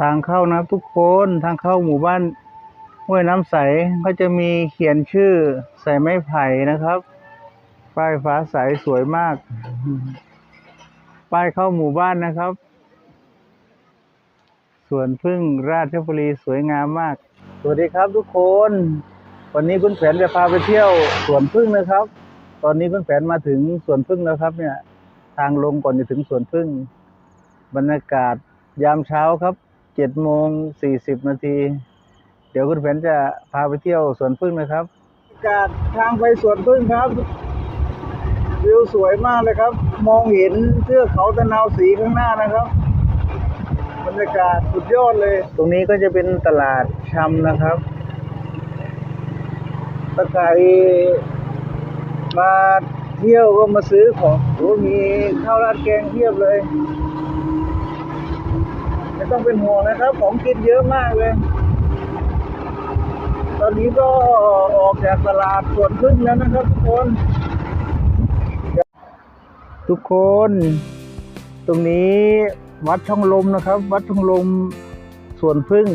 ทางเข้านะครับทุกคนทางเข้าหมู่บ้านห้วยน้ำใสก็จะมีเขียนชื่อใส่ไม้ไผ่นะครับป้ายฟ้าใสสวยมาก ป้ายเข้าหมู่บ้านนะครับสวนพึ่งราชบุรีสวยงามมาก สวัสดีครับทุกคน วันนี้คุณแผนจะพาไปเที่ยวสวนพึ่งนะครับ ตอนนี้คุณแผนมาถึงสวนพึ่งแล้วครับ เนี่ย ทางลงก่อนจะถึงสวนพึ่ง บรรยากาศยามเช้าครับ เจ็ดโมงสี่สิบนาที เดี๋ยวคุณแผนจะพาไปเที่ยวสวนพึ่งนะครับบรรยากาศทางไปสวนพึ่งครับวิวสวยมากเลยครับ มองเห็นเทือกเขาตะนาวสีข้างหน้านะครับบรรยากาศสุดยอดเลย ตรงนี้ก็จะเป็นตลาดชำนะครับถ้าใครมาเที่ยวก็มาซื้อของโอ้มีข้าวราดแกงเทียบเลย ไม่ต้องเป็นห่วงนะครับ ของกินเยอะมากเลย ตอนนี้ก็ออกจากตลาดสวนพึ่งแล้วนะครับ ทุกคน ทุกคน ตรงนี้วัดช่องลมนะครับ วัดช่องลมสวนพึ่ง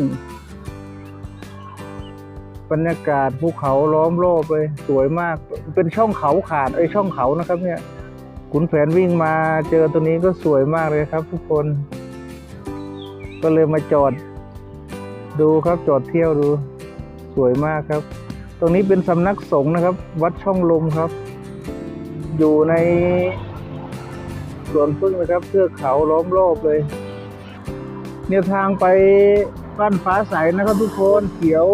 บรรยากาศภูเขาล้อมรอบเลยสวยมาก เป็นช่องเขาขาดไอช่องเขานะครับ เนี่ยขุนแผนวิ่งมาเจอตัวนี้ก็สวยมากเลยครับ ทุกคน ก็เลยมาจอด ดูครับจอดเที่ยวดู สวยมากครับ ตรงนี้เป็นสำนักสงฆ์นะครับ วัดช่องลมครับ อยู่ในสวนพึ่งนะครับเทือกเขาล้อมรอบเลยเนี่ยทางไปบ้านฟ้าใสนะครับทุกคนเขียว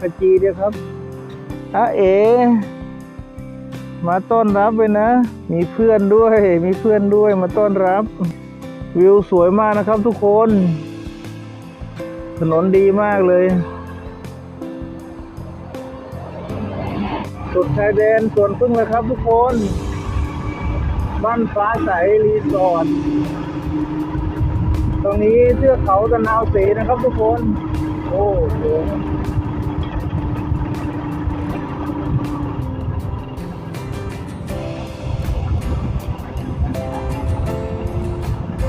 ขจีเดียครับอาเอ มาต้อนรับเลยนะ มีเพื่อนด้วย มีเพื่อนด้วยมาต้อนรับ วิวสวยมากนะครับทุกคน ถนนดีมากเลยสุดชายแดนสวนพึ่งเลยครับทุกคน บ้านฟ้าใสรีสอร์ทตรงนี้เทือกเขาตะนาวสีนะครับทุกคน โอ้โห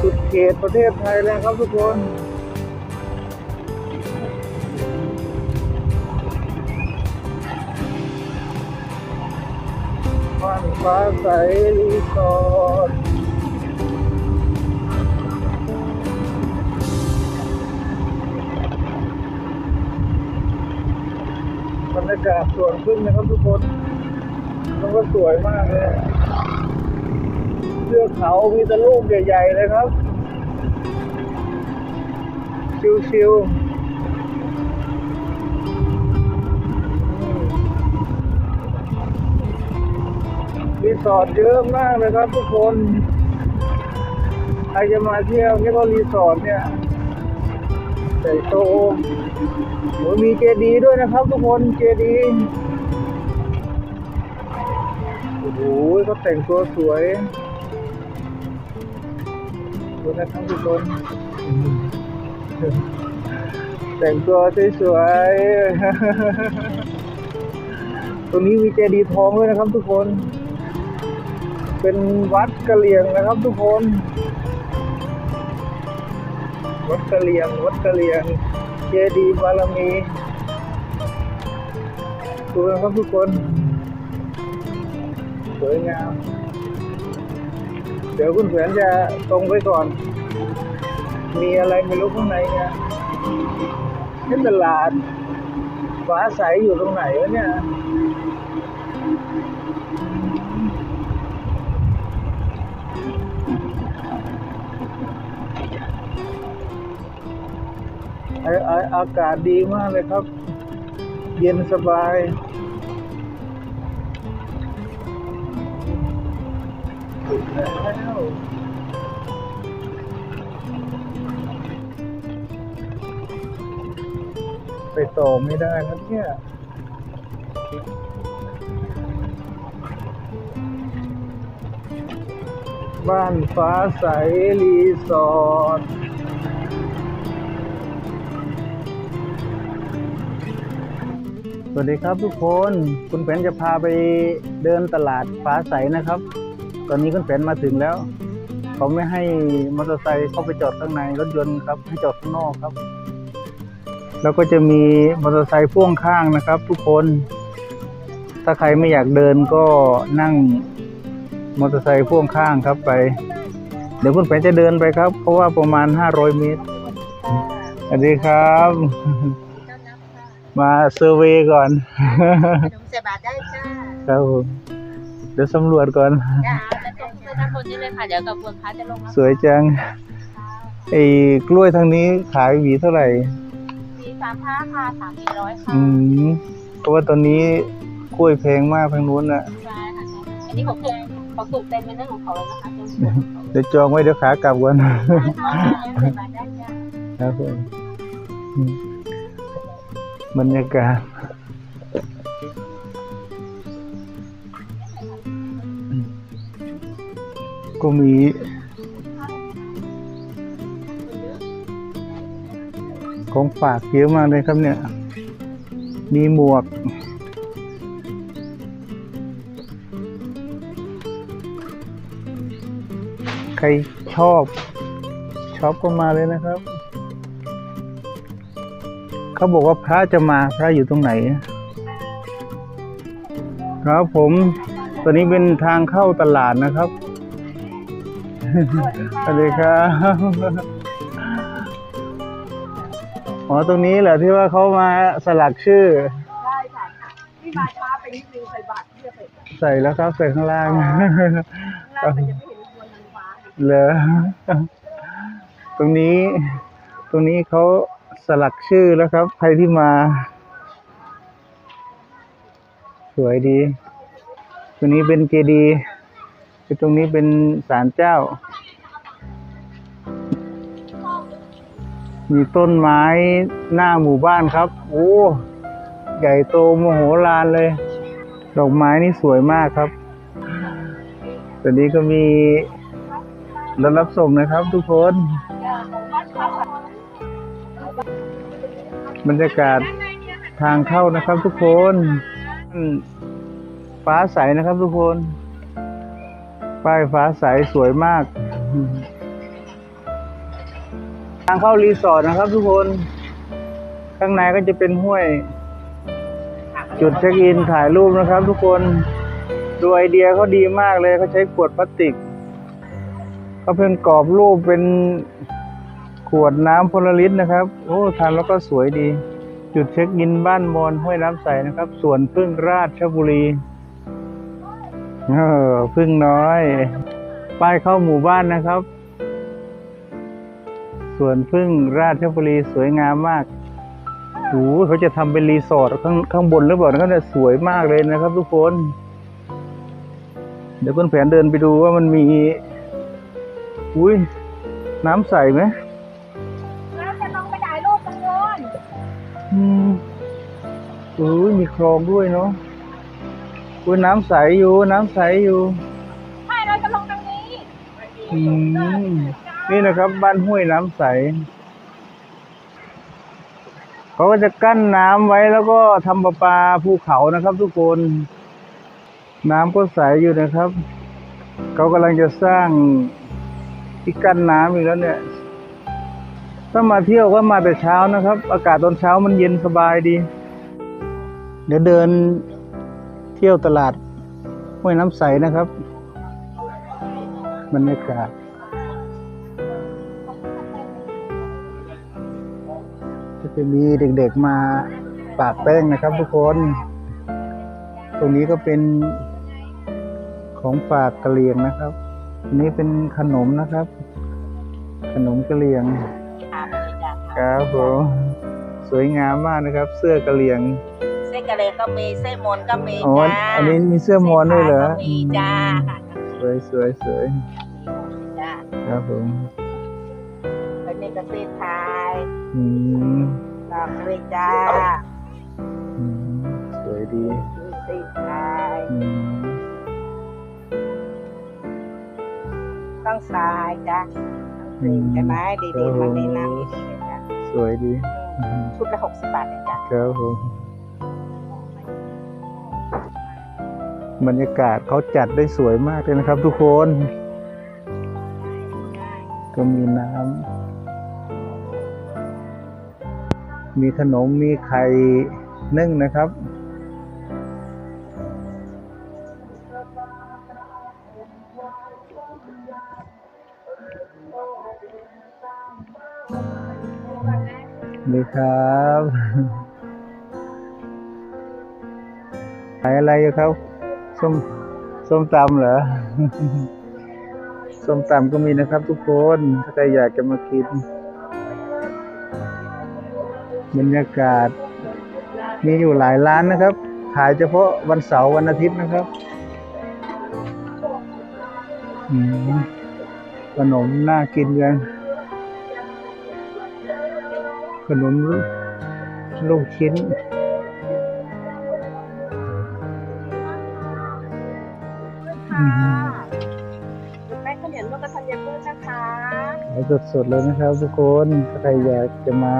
สุดเขตประเทศไทยเลยครับทุกคน ฟ้าใสรีสอร์ทบรรยากาศสวนพึ่งนะครับทุกคนมันก็สวยมากเลยเทือกเขามีต่ลูกใหญ่ๆเลยครับ ชิวๆ รีสอร์ทเยอะมากเลยครับทุกคน ใครจะมาเที่ยวนี่ก็รีสอร์ทเนี่ยใส่โตโอ้มีเจดีย์ด้วยนะครับทุกคน เจดีย์โอ้โหเขาแต่งตัวสวยดูนะครับทุกคน แต่งตัวสวยๆตรงนี้มีเจดีย์ทองด้วยนะครับทุกคน เป็นวัดกะเหลี่ยงนะครับทุกคน วัดกะเหลี่ยง วัดกะเหลี่ยงเจดีย์บารมีดูนะครับทุกคน สวยงาม เดี๋ยวคุณแผนจะตรงไปก่อน มีอะไรไม่รู้ข้างในเนี่ยนี่ตลาดฟ้าใสอยู่ตรงไหนวะเนี่ย อาอาอากาศดีมากเลยครับ เย็นสบายแล้วไปต่อไม่ได้นะเนี่ยบ้านฟ้าใสรีสอร์ท วัสดีครับทุกคน คุณแผนจะพาไปเดินตลาดฟ้าใสนะครับ ตอนนี้คุณแผนมาถึงแล้ว เขาไม่ให้มอเตอร์ไซค์เข้าไปจอดข้างในรถยนต์ครับ ให้จอดข้างนอกครับ แล้วก็จะมีมอเตอร์ไซค์พ่วงข้างนะครับ ทุกคน ถ้าใครไม่อยากเดินก็นั่งมอเตอร์ไซค์พ่วงข้างครับไป เดี๋ยวคุณแผนจะเดินไปครับ เพราะว่าประมาณ 500 เมตรสวัสดีครับ มาเซอร์เวย์ก่อน ขนมใส่บาทได้จ้าครับผมเดี๋ยวสำรวจก่อน จ้าจะตรงเสื้อด้านบนนี้เลยค่ะ เดี๋ยวกับคนพาจะลงแล้วสวยจังไอ้กล้วยทางนี้ขายหวีเท่าไหร่สี่สามห้าค่ะสามสี่ร้อยค่ะอืมเพราะว่าตอนนี้กล้วยแพงมากทางนู้นน่ะ ใช่ค่ะอันนี้ของสุกของสุกเต็มเป็นเรื่องของเขาเลยนะคะจนสุกเดี๋ยวจองไว้เดี๋ยวขากลับก่อนใส่บาทได้จ้า ครับผมอืม บรรยากาศก็มีของฝากเยอะมากเลยครับเนี่ย มีหมวก ใครชอบ ชอบก็มาเลยนะครับ เขาบอกว่าพระจะมาพระอยู่ตรงไหน ครับผมตอนนี้เป็นทางเข้าตลาดนะครับสวัสดีครับอ๋อตรงนี้แหละที่ว่าเขามาสลักชื่อได้ค่ะที่มาช้าไปนิดนึงใส่บาทที่จะใส่ใส่แล้วครับใส่ข้างล่างข้างล่างมันจะไม่เห็นตัวนันฟ้าเหรอตรงนี้ ตรงนี้เขา สลักชื่อแล้วครับ ใครที่มา สวยดี ตรงนี้เป็นเจดีย์ตรงนี้เป็นศาลเจ้า มีต้นไม้หน้าหมู่บ้านครับ โอ้ ใหญ่โตโมโหลานเลย ดอกไม้นี่สวยมากครับตอนนี้ก็มีรถรับส่งนะครับทุกคน บรรยากาศทางเข้านะครับทุกคนฟ้าใสนะครับทุกคน ป้ายฟ้าใสสวยมาก ทางเข้ารีสอร์ทนะครับทุกคน ข้างในก็จะเป็นห้วย จุดเช็คอินถ่ายรูปนะครับทุกคน ดูไอเดียเขาดีมากเลยเขาใช้ขวดพลาสติกเขาเพิ่งกรอบรูปเป็น ขวดน้ำพลลิตรนะครับ โอ้ทำแล้วก็สวยดี จุดเช็คอินบ้านมอนห้วยน้ำใสนะครับสวนพึ่งราชบุรีเออพึ่งน้อย ป้ายเข้าหมู่บ้านนะครับสวนพึ่งราชบุรีสวยงามมากโอ้โหเขาจะทำเป็นรีสอร์ทข้างข้างบนหรือเปล่านะครับเนี่ยสวยมากเลยนะครับ ทุกคน เดี๋ยวคุณแผนเดินไปดูว่ามันมี อุ้ยน้ำใสไหม อุ้ยมีคลองด้วยเนาะอุ้ยน้ำใสอยู่ น้ำใสอยู่ใช่เราจะลงตรงนี้อืมนี่นะครับบ้านห้วยน้ำใสเขาก็จะกั้นน้ำไว้แล้วก็ทำประปาภูเขานะครับ ทุกคน น้ำก็ใสอยู่นะครับเขากำลังจะสร้างที่กั้นน้ำอีกแล้วเนี่ยถ้ามาเที่ยวก็มาแต่เช้านะครับ อากาศตอนเช้ามันเย็นสบายดี เดี๋ยวเดินเที่ยวตลาดห้วยน้ำใสนะครับบรรยากาศก็จะมีเด็กๆมาปากแป้งนะครับทุกคน ตรงนี้ก็เป็นของฝากกะเหรี่ยงนะครับอันนี้เป็นขนมนะครับ ขนมกะเหรี่ยงค่ะไปเลยจ้าครับผมสวยงามมากนะครับ เสื้อกะเหรี่ยงเส้น กะเลก็มีเส้นมนก็มีอ๋อจ้าอันนี้มีเสื้อมอนด้วยเหรอส้นผ้าก็มีจ้าสวยสวยสวยจ้าครับผมเป็นเอกเส้นไทยอืมดอกเลยจ้าอืมสวยดีเส้นไทยอืมต้องสายจ้าใช่ไหมดีๆมันดีน้ำดีๆเลยจ้าสวยดีอืมชุดละหกสิบบาทเลยจ้า ครับผม บรรยากาศเขาจัดได้สวยมากเลยนะครับ ทุกคน ก็มีน้ำมีขนมมีไข่นึ่งนะครับ ดีครับขายอะไรครับ ส้มส้มตำเหรอส้มตำก็มีนะครับทุกคน ถ้าใครอยากจะมากินบรรยากาศ มีอยู่หลายร้านนะครับ ขายเฉพาะวันเสาร์วันอาทิตย์นะครับขนมน่ากินกันขนมลูกชิ้น อืมแป้งข้าวเหนียวนวดกระทันยาพืชนะคะสดๆเลยนะครับทุกคนถ้าใครอยากจะมา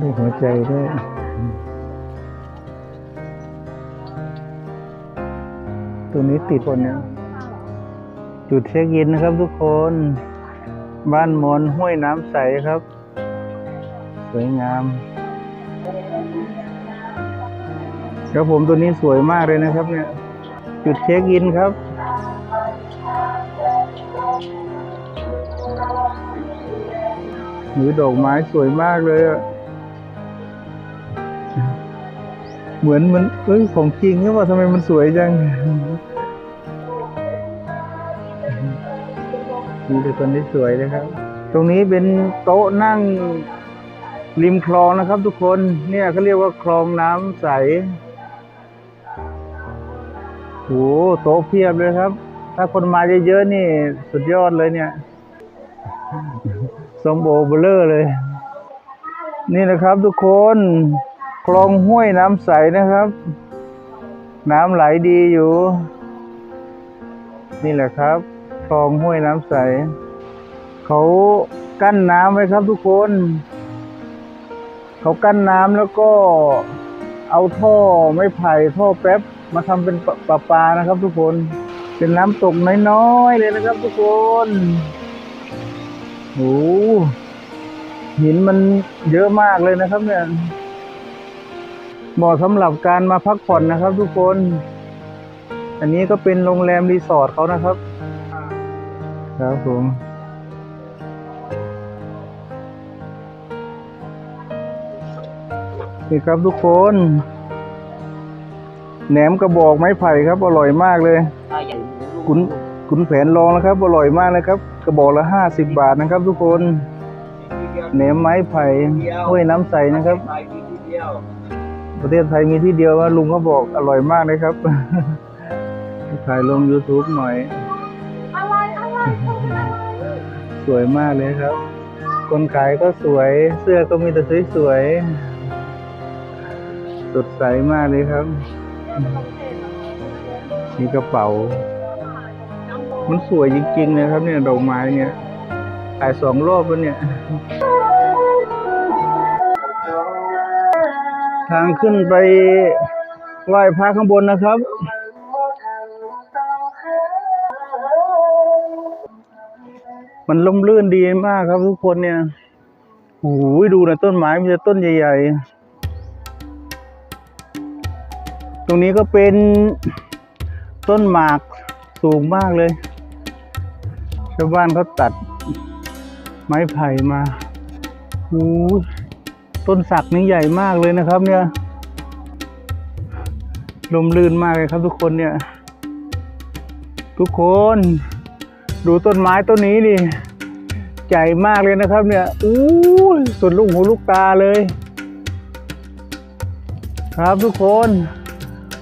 ดูหัวใจด้วยตัวนี้ติดคนเนี่ยจุดเช็คอินนะครับทุกคน บ้านมอนห้วยน้ำใสครับ สวยงาม ครับผมตัวนี้สวยมากเลยนะครับ เนี่ย จุดเช็คอินครับ หรือดอกไม้สวยมากเลยอะเหมือนมันเอ้ยของจริงหรือเปล่าทำไมมันสวยจังมีแต่คนที่สวยนะครับ ตรงนี้เป็นโต๊ะนั่งริมคลองนะครับทุกคน เนี่ยเขาเรียกว่าคลองน้ำใส โอ้โต๊ะเพียบเลยครับ ถ้าคนมาเยอะๆนี่สุดยอดเลยเนี่ย สมโบเบลอเลย นี่นะครับทุกคนคลองห้วยน้ำใสนะครับ น้ำไหลดีอยู่ นี่แหละครับ คลองห้วยน้ำใส เขากั้นน้ำไว้ครับทุกคน เขากั้นน้ำแล้วก็เอาท่อไม้ไผ่ท่อแป๊บ มาทำเป็นปะประปานะครับ ทุกคนเป็นน้ำตกน้อยๆเลยนะครับ ทุกคนโอ้หินมันเยอะมากเลยนะครับ เนี่ยเหมาะสำหรับการมาพักผ่อนนะครับ ทุกคน อันนี้ก็เป็นโรงแรมรีสอร์ทเขานะครับ ครับผมนี่ครับทุกคน แหนมกระบอกไม้ไผ่ครับ อร่อยมากเลยคุณคุณแผนลองนะครับ อร่อยมากเลยครับ กระบอกละห้าสิบบาทนะครับ ทุกคนแหนมไม้ไผ่ห้วยน้ำใสนะครับประเทศไทยมีที่เดียวว่าลุงเขาบอกอร่อยมากเลยครับ ถ่ายลง YouTube หน่อย อะไรอะไรสวยมากเลยครับ คนขายก็สวย เสื้อก็มีแต่สวยๆสดใสมากเลยครับ มีกระเป๋า มันสวยจริงๆนะครับ เนี่ยดอกไม้เนี่ยถ่ายสองรอบแล้วเนี่ย ทางขึ้นไปไหว้พระข้างบนนะครับมันล่มลื่นดีมากครับทุกคนเนี่ยโอ้โหดูนะต้นไม้มีแต่ต้นใหญ่ ๆ รงนี้ก็เป็นต้นหมากสูงมากเลย ชาวบ้านเขาตัดไม้ไผ่มาโอ้ต้นสักนี่ใหญ่มากเลยนะครับ เนี่ยลมลื่นมากเลยครับทุกคนเนี่ย ทุกคน ดูต้นไม้ต้นนี้ดิใหญ่มากเลยนะครับ เนี่ยอู้สุดลูกหูลูกตาเลย ครับทุกคน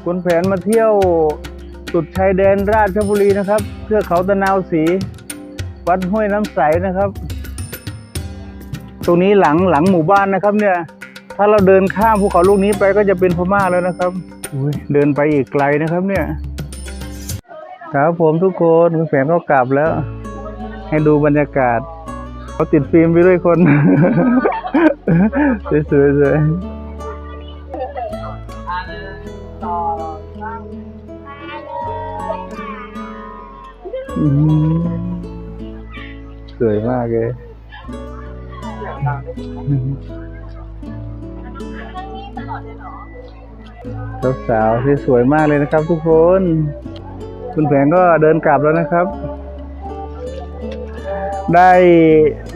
คุณแผนมาเที่ยวสุดชายแดนราชบุรีนะครับเทือกเขาตะนาวสี วัดห้วยน้ำใสนะครับ ตรงนี้หลังหลังหมู่บ้านนะครับ เนี่ย ถ้าเราเดินข้ามภูเขาลูกนี้ไปก็จะเป็นพม่าแล้วนะครับเดินไปอีกไกลนะครับ เนี่ยครับผมทุกคนคุณแผนก็กลับแล้ว ให้ดูบรรยากาศเขาติดฟิล์มไปด้วยคน สวยๆ สวยมากเลยสาวๆที่สวยมากเลยนะครับทุกคน คุณแผงก็เดินกลับแล้วนะครับ ได้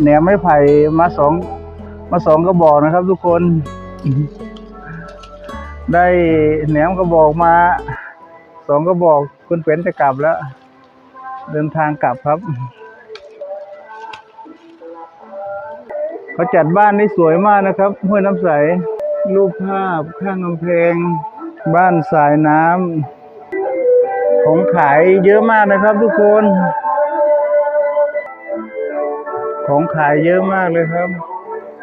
แหนมไม้ไผ่มาสองมาสองกระบอกนะครับทุกคน ได้แหนมกระบอกมาสองกระบอกคุณเป๋นจะกลับแล้ว เดินทางกลับครับเขาจัดบ้านได้สวยมากนะครับห้วยน้ำใส รูปภาพข้างกำแพง บ้านสายน้ำของขายเยอะมากนะครับทุกคน ของขายเยอะมากเลยครับ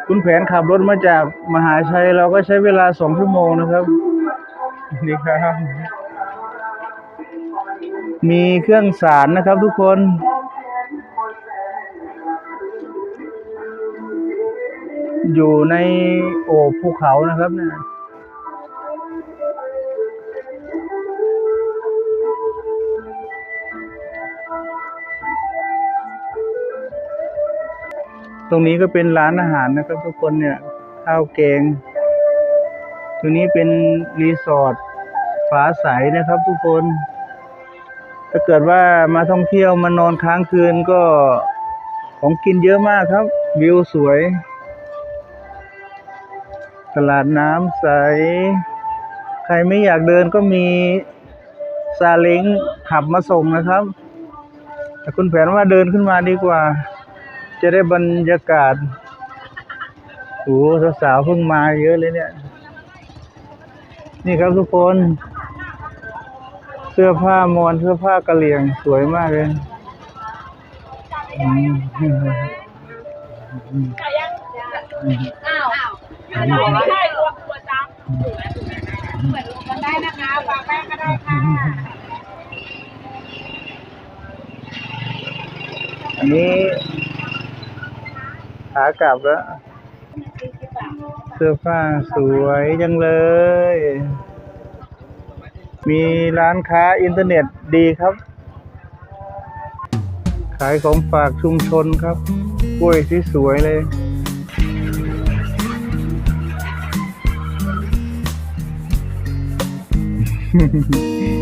คุณแผนขับรถมาจากมหาชัยเราก็ใช้เวลาสองชั่วโมงนะครับ นี่ครับ มีเครื่องสารนะครับทุกคน อยู่ในโอบภูเขานะครับเนี่ยตรงนี้ก็เป็นร้านอาหารนะครับ ทุกคนเนี่ยข้าวแกง ตรงนี้เป็นรีสอร์ทฟ้าใสนะครับทุกคน ถ้าเกิดว่ามาท่องเที่ยวมานอนค้างคืนก็ของกินเยอะมากครับ วิวสวย ตลาดน้ำใส ใครไม่อยากเดินก็มีซาเล้งขับมาส่งนะครับ แต่คุณแผนว่าเดินขึ้นมาดีกว่า จะได้บรรยากาศโอ้สาวๆเพิ่งมาเยอะเลยเนี่ย นี่ครับทุกคน เสื้อผ้ามอนเสื้อผ้ากะเหรี่ยงสวยมากเลยอ้าวไม่ใช่ตัวตัวจ้าเหมือนกันได้นะคะฝากแป้งก็ได้ค่ะอันนี้ขากลับแล้ว เสื้อผ้าสวยจังเลย มีร้านค้าอินเทอร์เน็ตดีครับ ขายของฝากชุมชนครับกล้วยที่สวยเลย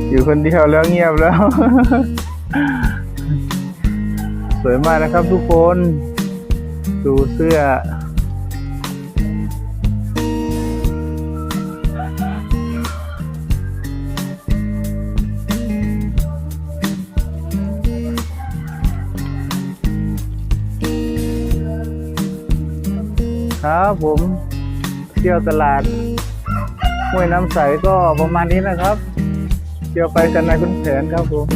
อยู่คนเดียวแล้วเงียบแล้ว สวยมากนะครับทุกคน ดูเสื้อ ผมเที่ยวตลาดห้วยน้ำใสก็ประมาณนี้นะครับ เที่ยวไปกันในคุณแผนครับผม